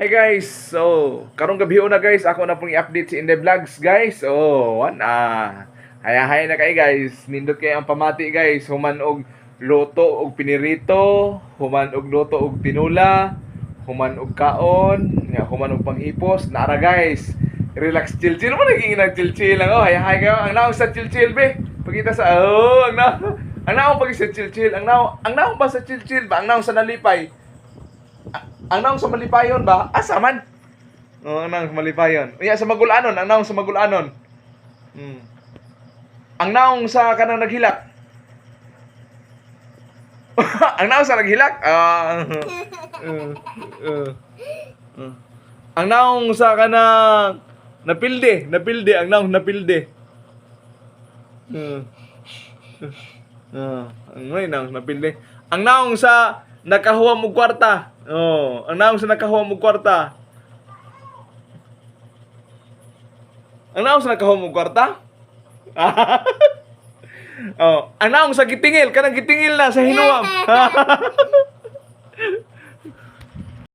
Hi guys! So, karong gabi na guys, ako na pong i-update si Inde Vlogs guys. Oh, one ah. Haya-haya na kay guys. Nindot kay ang pamati guys. Human og loto og pinirito, human og loto og tinula, human og kaon, nga human og panghipos. Nara guys. Relax chill chill mo naging nag chill chill lang oh. Haya-haya kayo. Ang naong sa chill chill be. Pagkita sa oh, ang naong ang naong pag sa chill chill. Ang naong ang naong ba sa chill chill ba? Ang naong sa nalipay. Ang naong sa malipayon ba? Asa man? Oo, ang naong sa malipayon. Unya sa magulanon, ang naong sa magulanon. Hmm. Ang naong sa kanang naghilak. ang naong sa naghilak? Ah. uh, uh, uh. Ang naong sa kanang napilde, napilde, ang naong napilde. Uh. Uh, ang may naong napilde. Ang naong sa nakahuwa mo kwarta. Oh, ang naong sa nakahuwa mo kwarta. Ang naong sa nakahuwa mo kwarta? oh, ang naong sa gitingil, kanang gitingil na sa hinuwam.